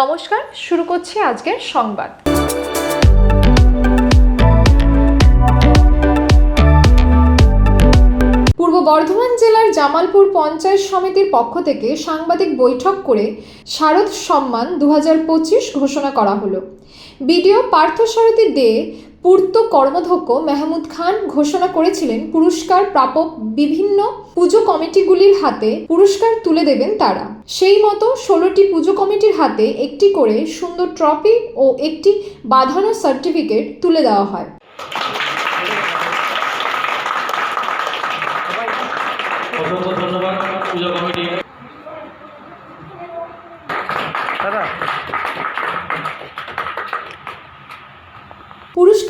নমস্কার, শুরু করছি আজকের সংবাদ। পূর্ব বর্ধমান জেলার জামালপুর পঞ্চায়েত সমিতির পক্ষ থেকে সাংবাদিক বৈঠক করে শারদ সম্মান দু হাজার পঁচিশ ঘোষণা করা হলো। বিডিও পার্থসারথী দে, পূর্ত কর্মধ্যক্ষ মেহমুদ খান ঘোষণা করেছিলেন পুরস্কার প্রাপক বিভিন্ন পুজো কমিটিগুলির হাতে পুরস্কার তুলে দেবেন তারা। সেই মতো ষোলোটি পুজো কমিটির হাতে একটি করে সুন্দর ট্রফি ও একটি বাঁধানো সার্টিফিকেট তুলে দেওয়া হয়।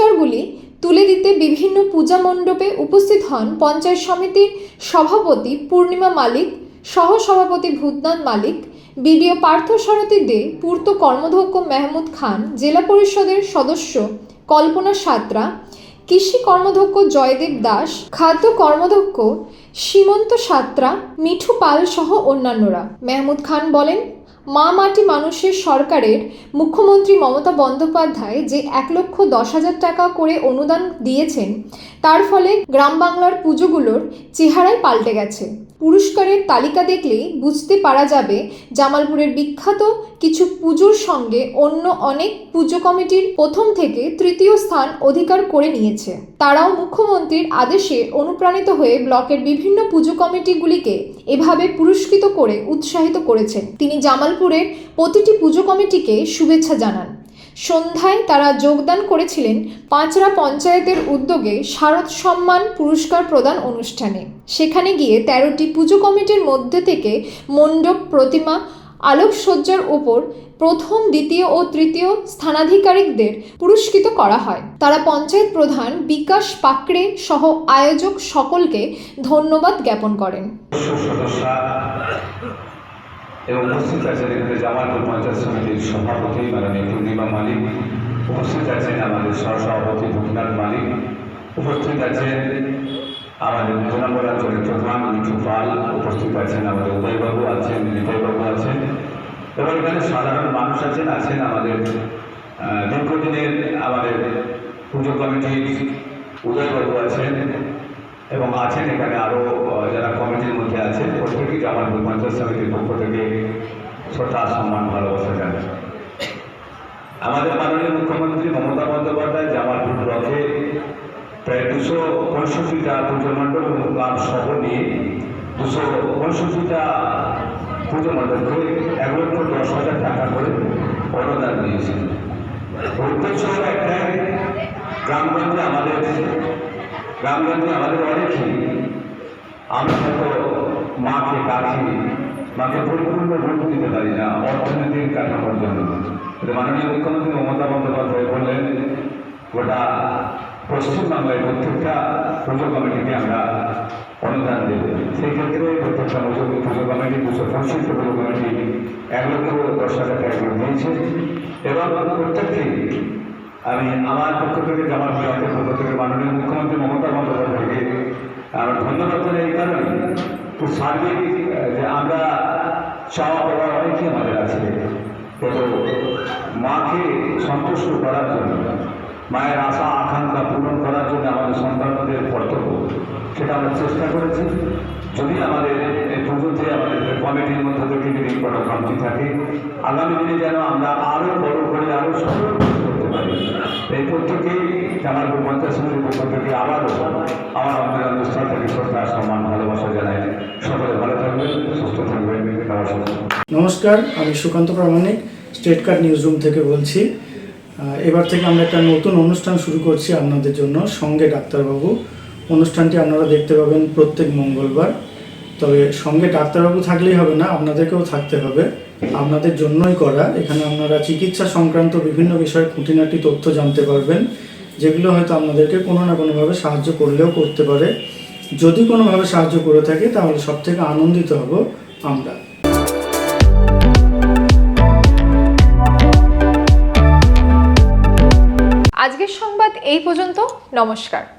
পুরস্কারগুলি তুলে দিতে বিভিন্ন পূজা মণ্ডপে উপস্থিত হন পঞ্চায়েত সমিতির সভাপতি পূর্ণিমা মালিক, সহসভাপতি ভূতনাথ মালিক, বিডিও পার্থ সারথী দে, পূর্ত কর্মধ্যক্ষ মেহমুদ খান, জেলা পরিষদের সদস্য কল্পনা সাতরা, কৃষি কর্মধ্যক্ষ জয়দেব দাস, খাদ্য কর্মধ্যক্ষ সীমন্ত সাতরা, মিঠু পাল সহ অন্যান্যরা। মেহমুদ খান বলেন মা মাটি মানুষের সরকারের মুখ্যমন্ত্রী মমতা বন্দ্যোপাধ্যায় যে এক লক্ষ দশ হাজার টাকা করে অনুদান দিয়েছেন, তার ফলে গ্রাম বাংলার পুজোগুলোর চেহারাই পাল্টে গেছে। পুরস্কারের তালিকা দেখলেই বুঝতে পারা যাবে জামালপুরের বিখ্যাত কিছু পুজোর সঙ্গে অন্য অনেক পুজো কমিটির প্রথম থেকে তৃতীয় স্থান অধিকার করে নিয়েছে। তারাও মুখ্যমন্ত্রীর আদেশে অনুপ্রাণিত হয়ে ব্লকের বিভিন্ন পুজো কমিটিগুলিকে এভাবে পুরস্কৃত করে উৎসাহিত করেছেন। তিনি জামালপুরের প্রতিটি পুজো কমিটিকে শুভেচ্ছা জানান। সন্ধ্যায় তারা যোগদান করেছিলেন পাঁচরা পঞ্চায়েতের উদ্যোগে শারদ সম্মান পুরস্কার প্রদান অনুষ্ঠানে। সেখানে গিয়ে তেরোটি পুজো কমিটির মধ্যে থেকে মণ্ডপ, প্রতিমা, আলোকসজ্জার উপর প্রথম, দ্বিতীয় ও তৃতীয় স্থানাধিকারিকদের পুরস্কৃত করা হয়। তারা পঞ্চায়েত প্রধান বিকাশ পাকড়ে সহ আয়োজক সকলকে ধন্যবাদ জ্ঞাপন করেন। এবং উপস্থিত আছেন এখানে জামালপুর পঞ্চায়েত সমিতির সভাপতি মাননীয় পূর্ণিমা মালিক, উপস্থিত আছেন আমাদের সহসভাপতি ভূপনাথ মালিক, উপস্থিত আছেন আমাদের জোনাপুর অঞ্চলের প্রধান মিঠু পাল, উপস্থিত আছেন আমাদের উদয়বাবু আছেন, নিতাইবাবু আছেন, এবং এখানে সাধারণ মানুষ আছেন আছেন আমাদের দীর্ঘদিনের আমাদের পুজো কমিটির উদয়বাবু আছেন এবং আছেন এখানে আরও যারা কমিটির মধ্যে আছেন, প্রত্যেকেই জামালপুর পঞ্চায়েত সমিতির পক্ষ থেকে শ্রদ্ধা, সম্মান, ভালোবাসা জানাই। আমাদের মাননীয় মুখ্যমন্ত্রী মমতা বন্দ্যোপাধ্যায় জামালপুর ব্লকে প্রায় দুশো পঁয়ষট্টিটা পুজো মণ্ডল এবং ক্লাব সহ নিয়ে দুশো পঁয়ষট্টিটা পুজো মণ্ডলকে এক লক্ষ দশ হাজার টাকা করে অনুদান দিয়েছেন। উদ্দেশ্য হলো একটাই গ্রামগঞ্জে আমাদের গ্রামগঞ্জে আমাদের অনেকেই আমরা হয়তো মাকে ডাকি মাকে পরিপূর্ণ রূপ দিতে পারি না অর্থনৈতিক কাঠামোর জন্য। মাননীয় মুখ্যমন্ত্রী মমতা বন্দ্যোপাধ্যায় বললেন, গোটা পশ্চিমবাংলায় প্রত্যেকটা পুজো কমিটিকে আমরা অনুদান দেব। সেই ক্ষেত্রে প্রত্যেকটা পুজো কমিটি, দুশো পঁয়ষট্টি পুজো কমিটি, এক লক্ষ দশ হাজার টাকা দিয়েছে। এবং প্রত্যেকটি আমি আমার পক্ষ থেকে, জামাল ব্লকের পক্ষ থেকে, মাননীয় মুখ্যমন্ত্রী মমতা বন্দ্যোপাধ্যায়কে আমার ধন্যবাদ জানাই, এই কারণে খুব সার্বিক যে আমরা চাওয়া পাওয়া অনেকই আমাদের আছে। কিন্তু মাকে সন্তুষ্ট করার জন্য, মায়ের আশা, আকাঙ্ক্ষা পূরণ করার জন্য আমাদের সন্তানদের কর্তব্য, সেটা আমরা চেষ্টা করেছি। যদি আমাদের পুজোতে আমাদের কমিটির মধ্যে থেকে যদি কমতি থাকে, আগামী দিনে যেন আমরা আরও বড় করে এই প্রত্যেকেই জামালপুর পঞ্চায়েত সমিতির পক্ষ থেকে আবারও আমার আমাদের অনুষ্ঠান থেকে শ্রদ্ধা সম্মান, ভালোবাসা জানাই সকলে ভালো থাকবেন, সুস্থ থাকবেন নমস্কার নমস্কার, আমি Sukanta Pramanik state card news room থেকে বলছি। এবার থেকে আমরা একটা নতুন অনুষ্ঠান শুরু করছি আপনাদের জন্য, সঙ্গে ডাক্তারবাবু। অনুষ্ঠানটি আপনারা দেখতে পাবেন প্রত্যেক মঙ্গলবার। তবে সঙ্গে ডাক্তারবাবু থাকলেই হবে না, আপনাদেরকেও থাকতে হবে। আপনাদের জন্যই করা। এখানে আপনারা চিকিৎসা সংক্রান্ত বিভিন্ন বিষয়ে খুঁটিনাটি তথ্য জানতে পারবেন, যেগুলো হয়তো আপনাদেরকে কোনো না কোনোভাবে সাহায্য করলেও করতে পারে। যদি কোনোভাবে সাহায্য করে থাকে, তাহলে সব থেকে আনন্দিত হব আমরা। আজকের সংবাদ এই পর্যন্ত। নমস্কার।